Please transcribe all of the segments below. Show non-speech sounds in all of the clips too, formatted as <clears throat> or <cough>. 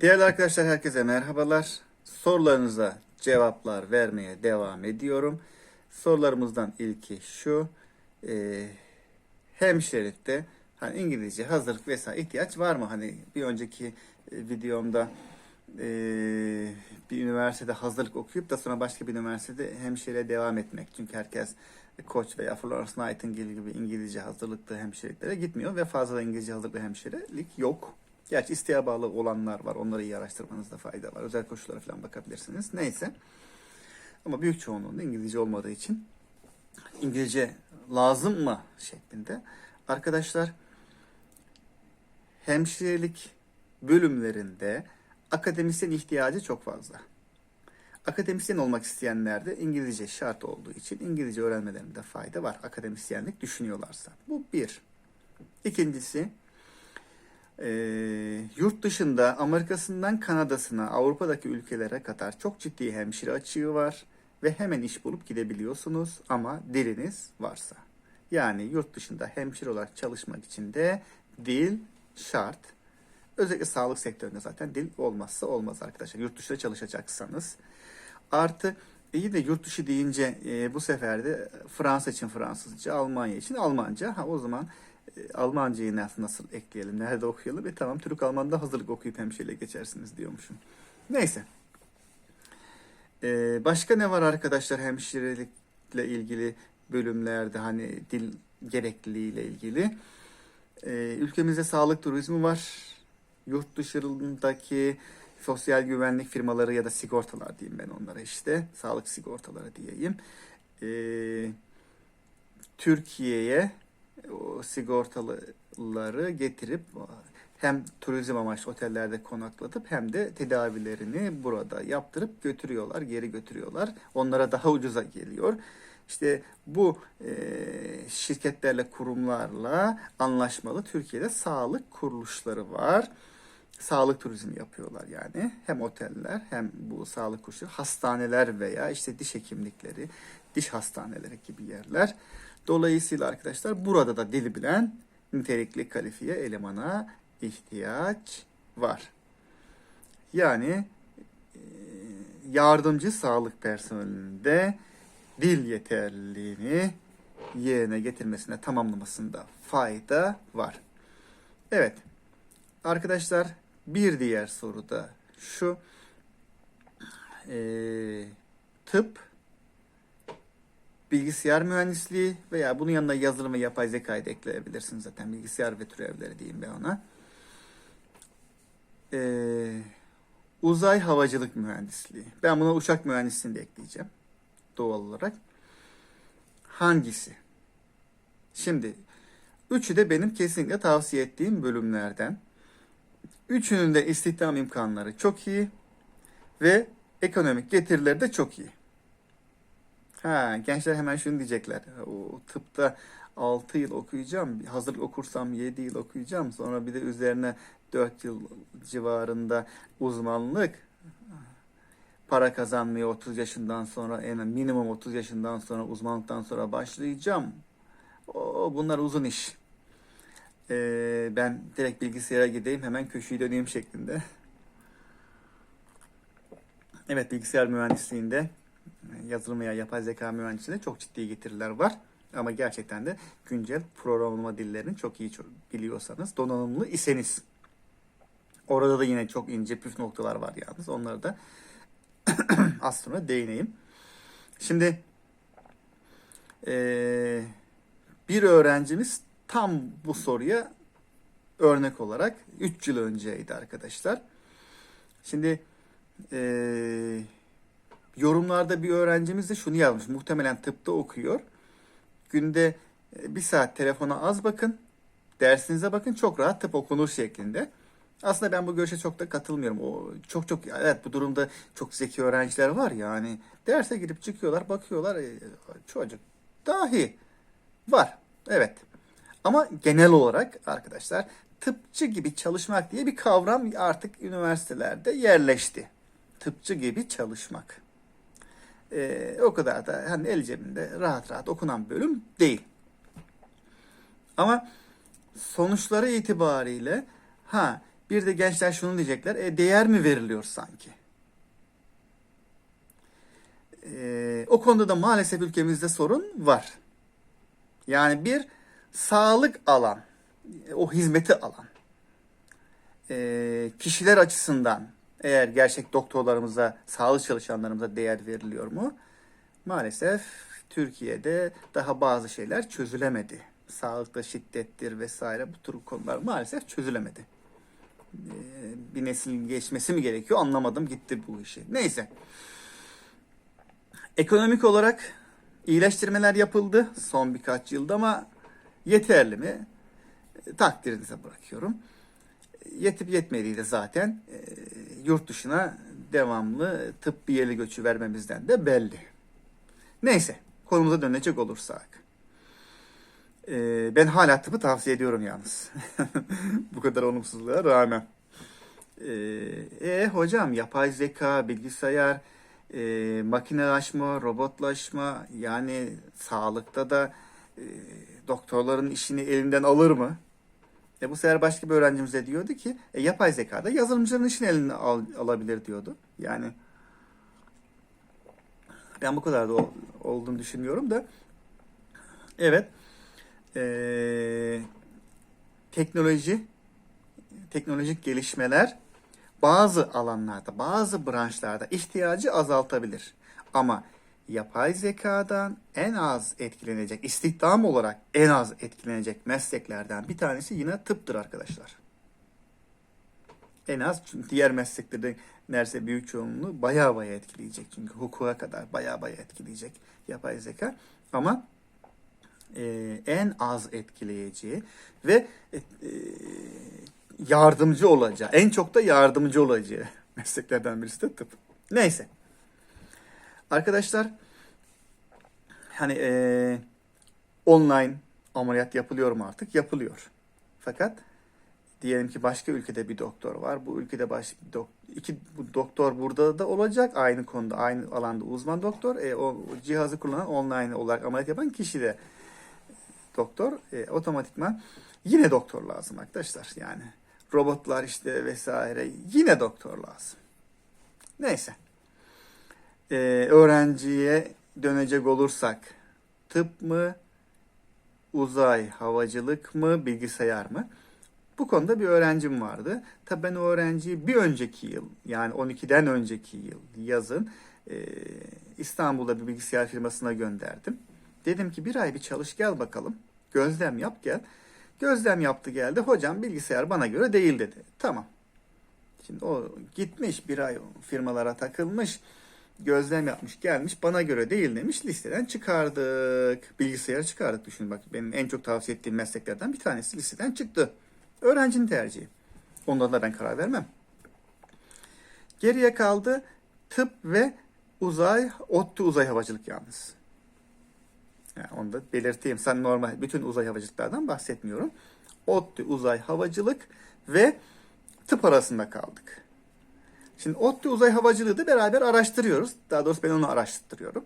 Değerli arkadaşlar herkese merhabalar. Sorularınıza cevaplar vermeye devam ediyorum. Sorularımızdan ilki şu. E, hemşeritte hani İngilizce hazırlık vesaire ihtiyaç var mı? Hani bir önceki e, videomda e, bir üniversitede hazırlık okuyup da sonra başka bir üniversitede hemşireye devam etmek. Çünkü herkes Koç veya Florence Nightingale gibi İngilizce hazırlıklı hemşireliklere gitmiyor ve fazla İngilizce hazırlıklı hemşirelik yok. Gerçi isteğe bağlı olanlar var. Onları iyi araştırmanızda fayda var. Özel koşullara falan bakabilirsiniz. Neyse. Ama büyük çoğunluğunda İngilizce olmadığı için İngilizce lazım mı şeklinde. Arkadaşlar hemşirelik bölümlerinde akademisyen ihtiyacı çok fazla. Akademisyen olmak isteyenler de İngilizce şart olduğu için İngilizce öğrenmelerinde fayda var. Akademisyenlik düşünüyorlarsa. Bu bir. İkincisi e, yurt dışında Amerika'sından Kanada'sına Avrupa'daki ülkelere kadar çok ciddi hemşire açığı var ve hemen iş bulup gidebiliyorsunuz ama diliniz varsa. Yani yurt dışında hemşire olarak çalışmak için de dil şart. Özellikle sağlık sektöründe zaten dil olmazsa olmaz arkadaşlar. Yurt dışında çalışacaksanız. Artı iyi de yurt dışı deyince e, bu sefer de Fransa için Fransızca, Almanya için Almanca. Ha o zaman Almancayı nasıl, ekleyelim, nerede okuyalım? E tamam Türk Alman'da hazırlık okuyup hemşireyle geçersiniz diyormuşum. Neyse. E, başka ne var arkadaşlar hemşirelikle ilgili bölümlerde hani dil gerekliliğiyle ilgili? E, ülkemizde sağlık turizmi var. Yurt dışındaki sosyal güvenlik firmaları ya da sigortalar diyeyim ben onlara işte. Sağlık sigortaları diyeyim. E, Türkiye'ye o sigortalıları getirip hem turizm amaçlı otellerde konaklatıp hem de tedavilerini burada yaptırıp götürüyorlar, geri götürüyorlar. Onlara daha ucuza geliyor. İşte bu e, şirketlerle, kurumlarla anlaşmalı Türkiye'de sağlık kuruluşları var. Sağlık turizmi yapıyorlar yani. Hem oteller hem bu sağlık kuruluşları, hastaneler veya işte diş hekimlikleri, diş hastaneleri gibi yerler. Dolayısıyla arkadaşlar burada da dili bilen nitelikli kalifiye elemana ihtiyaç var. Yani e, yardımcı sağlık personelinde dil yeterliliğini yerine getirmesine tamamlamasında fayda var. Evet arkadaşlar bir diğer soru da şu Ee, tıp bilgisayar mühendisliği veya bunun yanında yazılım ve yapay zekayı da ekleyebilirsiniz zaten. Bilgisayar ve türevleri diyeyim ben ona. Ee, uzay havacılık mühendisliği. Ben buna uçak mühendisliğini de ekleyeceğim. Doğal olarak. Hangisi? Şimdi üçü de benim kesinlikle tavsiye ettiğim bölümlerden. Üçünün de istihdam imkanları çok iyi ve ekonomik getirileri de çok iyi. Ha, gençler hemen şunu diyecekler. O tıpta 6 yıl okuyacağım. Hazırlık okursam 7 yıl okuyacağım. Sonra bir de üzerine 4 yıl civarında uzmanlık. Para kazanmaya 30 yaşından sonra en minimum 30 yaşından sonra uzmanlıktan sonra başlayacağım. O, bunlar uzun iş. Ee, ben direkt bilgisayara gideyim hemen köşeyi döneyim şeklinde. Evet bilgisayar mühendisliğinde yazılım veya yapay zeka mühendisliğinde çok ciddi getiriler var. Ama gerçekten de güncel programlama dillerini çok iyi biliyorsanız, donanımlı iseniz. Orada da yine çok ince püf noktalar var yalnız. Onları da <clears throat> az sonra değineyim. Şimdi ee, bir öğrencimiz tam bu soruya örnek olarak 3 yıl önceydi arkadaşlar. Şimdi eee yorumlarda bir öğrencimiz de şunu yazmış. Muhtemelen tıpta okuyor. Günde e, bir saat telefona az bakın. Dersinize bakın çok rahat tıp okunur şeklinde. Aslında ben bu görüşe çok da katılmıyorum. O çok çok evet bu durumda çok zeki öğrenciler var yani derse girip çıkıyorlar, bakıyorlar e, çocuk dahi var. Evet. Ama genel olarak arkadaşlar tıpçı gibi çalışmak diye bir kavram artık üniversitelerde yerleşti. Tıpçı gibi çalışmak e, o kadar da hani el cebinde rahat rahat okunan bölüm değil. Ama sonuçları itibariyle ha Bir de gençler şunu diyecekler. E, değer mi veriliyor sanki? E, o konuda da maalesef ülkemizde sorun var. Yani bir sağlık alan, o hizmeti alan e, kişiler açısından eğer gerçek doktorlarımıza, sağlık çalışanlarımıza değer veriliyor mu? Maalesef Türkiye'de daha bazı şeyler çözülemedi. Sağlıkta şiddettir vesaire bu tür konular maalesef çözülemedi. Ee, bir nesil geçmesi mi gerekiyor anlamadım gitti bu işi. Neyse. Ekonomik olarak iyileştirmeler yapıldı son birkaç yılda ama yeterli mi? E, Takdirinize bırakıyorum. Yetip yetmediği de zaten e, yurt dışına devamlı tıbbiyeli göçü vermemizden de belli. Neyse konumuza dönecek olursak. E, ben hala tıbbı tavsiye ediyorum yalnız. <laughs> Bu kadar olumsuzluğa rağmen. E, e, hocam yapay zeka, bilgisayar, e, makinelaşma, robotlaşma yani sağlıkta da e, doktorların işini elinden alır mı? E bu sefer başka bir öğrencimiz de diyordu ki e, yapay zekada yazılımcının işini eline al, alabilir diyordu. Yani ben bu kadar da ol- olduğunu düşünmüyorum da evet e, teknoloji teknolojik gelişmeler bazı alanlarda, bazı branşlarda ihtiyacı azaltabilir. Ama yapay zekadan en az etkilenecek, istihdam olarak en az etkilenecek mesleklerden bir tanesi yine tıptır arkadaşlar. En az çünkü diğer mesleklerde neredeyse büyük çoğunluğu baya baya etkileyecek. Çünkü hukuka kadar baya baya etkileyecek yapay zeka. Ama e, en az etkileyeceği ve e, e, yardımcı olacağı, en çok da yardımcı olacağı <laughs> mesleklerden birisi de tıp. Neyse. Arkadaşlar hani e, online ameliyat yapılıyor mu artık? Yapılıyor. Fakat diyelim ki başka ülkede bir doktor var. Bu ülkede bir dok- iki bu doktor burada da olacak. Aynı konuda, aynı alanda uzman doktor. E, o cihazı kullanan online olarak ameliyat yapan kişi de doktor. E, otomatikman yine doktor lazım arkadaşlar. Yani robotlar işte vesaire yine doktor lazım. Neyse. Ee, öğrenciye dönecek olursak tıp mı, uzay, havacılık mı, bilgisayar mı? Bu konuda bir öğrencim vardı. Tabii ben o öğrenciyi bir önceki yıl yani 12'den önceki yıl yazın e, İstanbul'da bir bilgisayar firmasına gönderdim. Dedim ki bir ay bir çalış gel bakalım. Gözlem yap gel. Gözlem yaptı geldi. Hocam bilgisayar bana göre değil dedi. Tamam. Şimdi o gitmiş bir ay firmalara takılmış. Gözlem yapmış gelmiş bana göre değil demiş listeden çıkardık. Bilgisayarı çıkardık düşün bak benim en çok tavsiye ettiğim mesleklerden bir tanesi listeden çıktı. Öğrencinin tercihi. Ondan da ben karar vermem. Geriye kaldı tıp ve uzay, ODTÜ uzay havacılık yalnız. Yani onu da belirteyim. Sen normal bütün uzay havacılıklardan bahsetmiyorum. ODTÜ uzay havacılık ve tıp arasında kaldık. Şimdi ODTÜ uzay havacılığı da beraber araştırıyoruz. Daha doğrusu ben onu araştırıyorum.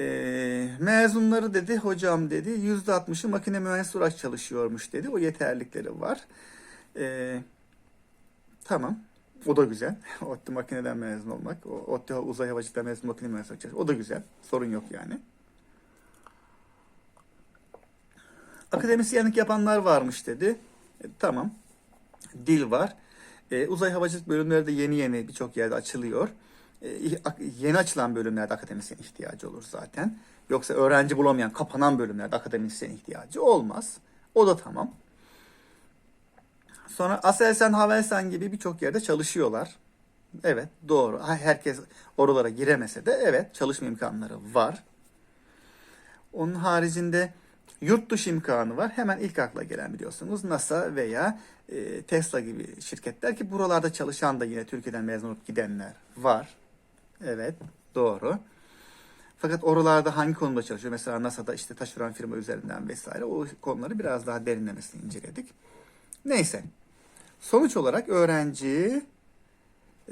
Ee, mezunları dedi hocam dedi yüzde altmışı makine mühendisi olarak çalışıyormuş dedi. O yeterlikleri var. Ee, tamam. O da güzel. <laughs> ODTÜ makineden mezun olmak. ODTÜ uzay havacılıktan mezun makine mühendisi olarak çalışmak. O da güzel. Sorun yok yani. Akademisyenlik yapanlar varmış dedi. E, tamam. Dil var. E, uzay havacılık bölümleri de yeni yeni birçok yerde açılıyor. E, yeni açılan bölümlerde akademisyen ihtiyacı olur zaten. Yoksa öğrenci bulamayan, kapanan bölümlerde akademisyen ihtiyacı olmaz. O da tamam. Sonra Aselsan, Havelsan gibi birçok yerde çalışıyorlar. Evet, doğru. Herkes oralara giremese de evet çalışma imkanları var. Onun haricinde yurt dışı imkanı var. Hemen ilk akla gelen biliyorsunuz NASA veya e, Tesla gibi şirketler ki buralarda çalışan da yine Türkiye'den mezun olup gidenler var. Evet, doğru. Fakat oralarda hangi konuda çalışıyor? Mesela NASA'da işte taşeron firma üzerinden vesaire o konuları biraz daha derinlemesine inceledik. Neyse. Sonuç olarak öğrenci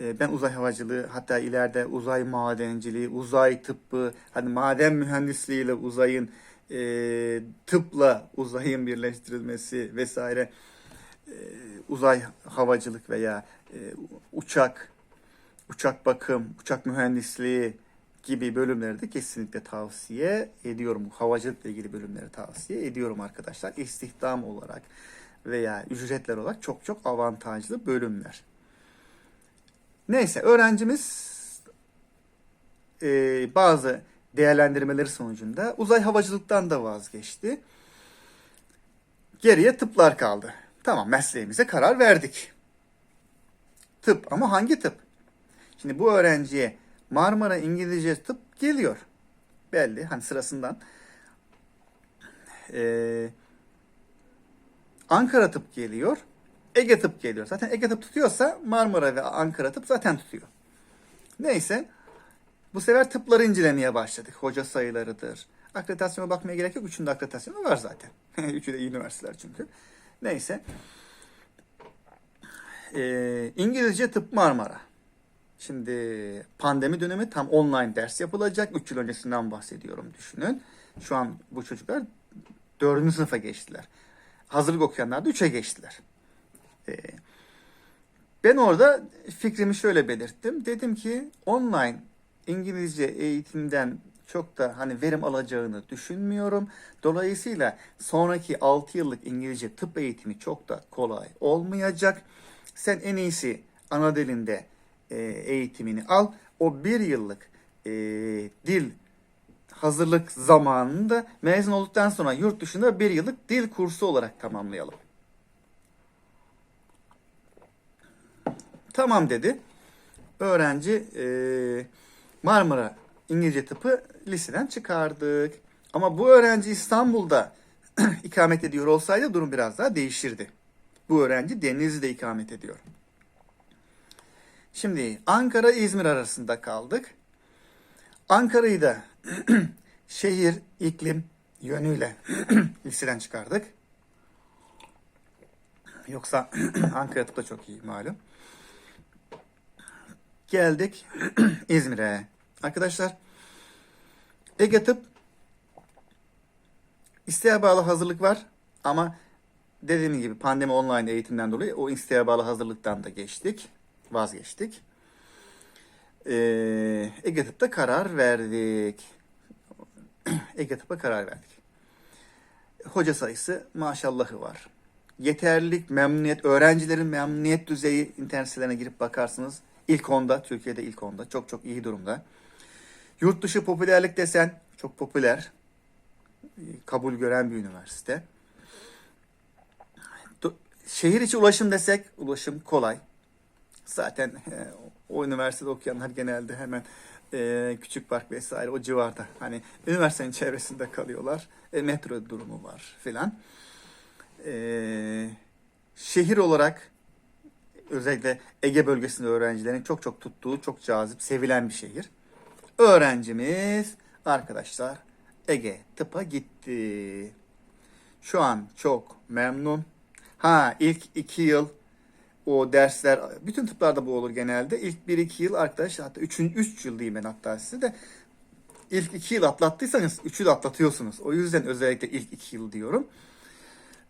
e, ben uzay havacılığı hatta ileride uzay madenciliği, uzay tıbbı, hani maden mühendisliğiyle uzayın e, tıpla uzayın birleştirilmesi vesaire e, uzay havacılık veya e, uçak, uçak bakım, uçak mühendisliği gibi bölümleri de kesinlikle tavsiye ediyorum. Havacılıkla ilgili bölümleri tavsiye ediyorum arkadaşlar. İstihdam olarak veya ücretler olarak çok çok avantajlı bölümler. Neyse öğrencimiz e, bazı değerlendirmeleri sonucunda uzay havacılıktan da vazgeçti. Geriye tıplar kaldı. Tamam mesleğimize karar verdik. Tıp ama hangi tıp? Şimdi bu öğrenciye Marmara İngilizce tıp geliyor. Belli hani sırasından. Ee, Ankara tıp geliyor. Ege tıp geliyor. Zaten Ege tıp tutuyorsa Marmara ve Ankara tıp zaten tutuyor. Neyse bu sefer tıpları incelemeye başladık. Hoca sayılarıdır. Akreditasyona bakmaya gerek yok. Üçünde akreditasyonu var zaten. <laughs> Üçü de iyi üniversiteler çünkü. Neyse. Ee, İngilizce tıp Marmara. Şimdi pandemi dönemi tam online ders yapılacak. 3 yıl öncesinden bahsediyorum düşünün. Şu an bu çocuklar 4. sınıfa geçtiler. Hazırlık okuyanlar da 3'e geçtiler. Ee, ben orada fikrimi şöyle belirttim. Dedim ki online İngilizce eğitimden çok da hani verim alacağını düşünmüyorum. Dolayısıyla sonraki 6 yıllık İngilizce tıp eğitimi çok da kolay olmayacak. Sen en iyisi ana dilinde e, eğitimini al. O bir yıllık e, dil hazırlık zamanında mezun olduktan sonra yurt dışında bir yıllık dil kursu olarak tamamlayalım. Tamam dedi. Öğrenci e, Marmara İngilizce tıpı liseden çıkardık. Ama bu öğrenci İstanbul'da <clears throat> ikamet ediyor olsaydı durum biraz daha değişirdi. Bu öğrenci Denizli'de ikamet ediyor. Şimdi Ankara İzmir arasında kaldık. Ankara'yı da <clears throat> şehir, iklim yönüyle <clears throat> liseden çıkardık. Yoksa Ankara tıp çok iyi malum. Geldik İzmir'e. Arkadaşlar Ege Tıp isteğe bağlı hazırlık var ama dediğim gibi pandemi online eğitimden dolayı o isteğe bağlı hazırlıktan da geçtik. Vazgeçtik. Ee, Ege Tıp'ta karar verdik. <clears throat> Ege Tıp'a karar verdik. Hoca sayısı maşallahı var. Yeterlilik, memnuniyet, öğrencilerin memnuniyet düzeyi internet sitelerine girip bakarsınız. İlk onda, Türkiye'de ilk onda. Çok çok iyi durumda. Yurt dışı popülerlik desen çok popüler. Kabul gören bir üniversite. Şehir içi ulaşım desek ulaşım kolay. Zaten e, o üniversitede okuyanlar genelde hemen e, küçük park vesaire o civarda. Hani üniversitenin çevresinde kalıyorlar. E, metro durumu var filan. E, şehir olarak özellikle Ege bölgesinde öğrencilerin çok çok tuttuğu, çok cazip, sevilen bir şehir. Öğrencimiz arkadaşlar Ege tıpa gitti. Şu an çok memnun. Ha ilk iki yıl o dersler bütün tıplarda bu olur genelde. İlk 1-2 yıl arkadaş hatta 3. 3 yıl diyeyim ben hatta size de ilk 2 yıl atlattıysanız 3'ü de atlatıyorsunuz. O yüzden özellikle ilk 2 yıl diyorum.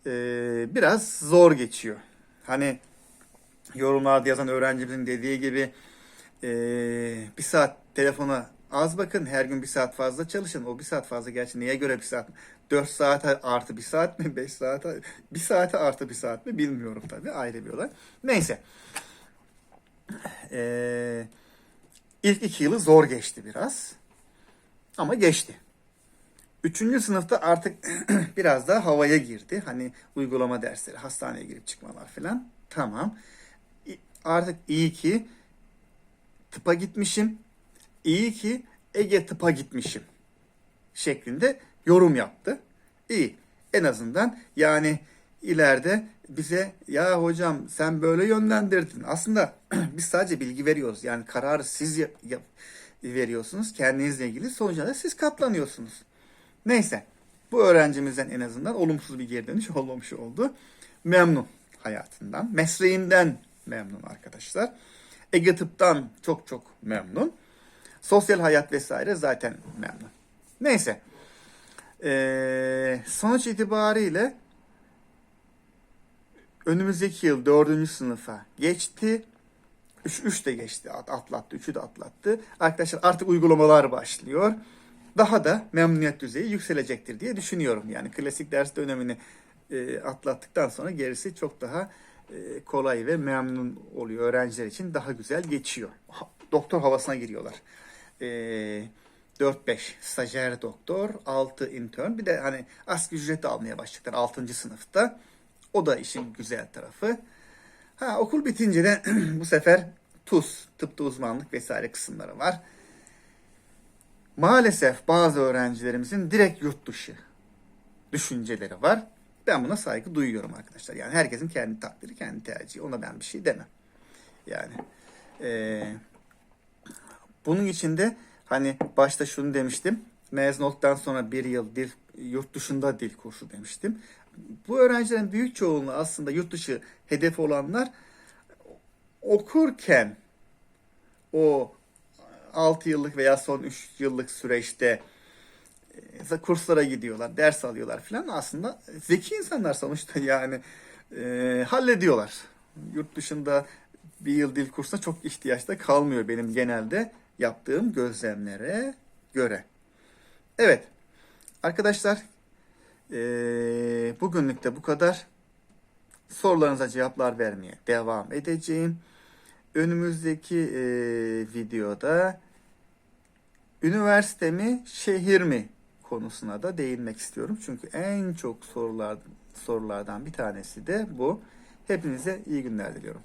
Ee, biraz zor geçiyor. Hani yorumlarda yazan öğrencimizin dediği gibi ee, bir saat telefona az bakın her gün bir saat fazla çalışın. O bir saat fazla gerçi neye göre bir saat 4 saate artı bir saat mi? 5 saate bir saate artı bir saat mi? Bilmiyorum tabii. Ayrı bir olay. Neyse. Ee, ilk iki yılı zor geçti biraz. Ama geçti. Üçüncü sınıfta artık <clears throat> biraz daha havaya girdi. Hani uygulama dersleri, hastaneye girip çıkmalar falan. Tamam. Artık iyi ki tıpa gitmişim. İyi ki Ege tıpa gitmişim. Şeklinde yorum yaptı. İyi. En azından yani ileride bize ya hocam sen böyle yönlendirdin. Aslında <clears throat> biz sadece bilgi veriyoruz. Yani kararı siz yap, yap, veriyorsunuz. Kendinizle ilgili sonucuna da siz katlanıyorsunuz. Neyse. Bu öğrencimizden en azından olumsuz bir geri dönüş <laughs> olmamış oldu. Memnun hayatından, mesleğinden memnun arkadaşlar. Ege Tıp'tan çok çok memnun. Sosyal hayat vesaire zaten memnun. Neyse. Ee, sonuç itibariyle Önümüzdeki yıl dördüncü sınıfa geçti. 3, 3 de geçti at- atlattı, 3'ü de atlattı. Arkadaşlar artık uygulamalar başlıyor. Daha da memnuniyet düzeyi yükselecektir diye düşünüyorum. Yani klasik ders dönemini e, atlattıktan sonra gerisi çok daha e, kolay ve memnun oluyor. Öğrenciler için daha güzel geçiyor. Doktor havasına giriyorlar. E, 4-5 stajyer doktor, 6 intern. Bir de hani asgari ücret de almaya başladılar 6. sınıfta. O da işin güzel tarafı. Ha okul bitince de <clears throat> bu sefer TUS, tıpta uzmanlık vesaire kısımları var. Maalesef bazı öğrencilerimizin direkt yurt dışı düşünceleri var. Ben buna saygı duyuyorum arkadaşlar. Yani herkesin kendi takdiri, kendi tercihi. Ona ben bir şey demem. Yani eee, bunun içinde hani başta şunu demiştim. Mezun olduktan sonra bir yıl dil, yurt dışında dil kursu demiştim. Bu öğrencilerin büyük çoğunluğu aslında yurt dışı hedefi olanlar okurken o 6 yıllık veya son 3 yıllık süreçte e, kurslara gidiyorlar, ders alıyorlar falan. Aslında zeki insanlar sonuçta <laughs> yani e, hallediyorlar. Yurt dışında bir yıl dil kursuna çok ihtiyaç da kalmıyor benim genelde yaptığım gözlemlere göre. Evet arkadaşlar e, bugünlük de bu kadar. Sorularınıza cevaplar vermeye devam edeceğim. Önümüzdeki e, videoda üniversite mi, şehir mi konusuna da değinmek istiyorum. Çünkü en çok sorular sorulardan bir tanesi de bu. Hepinize iyi günler diliyorum.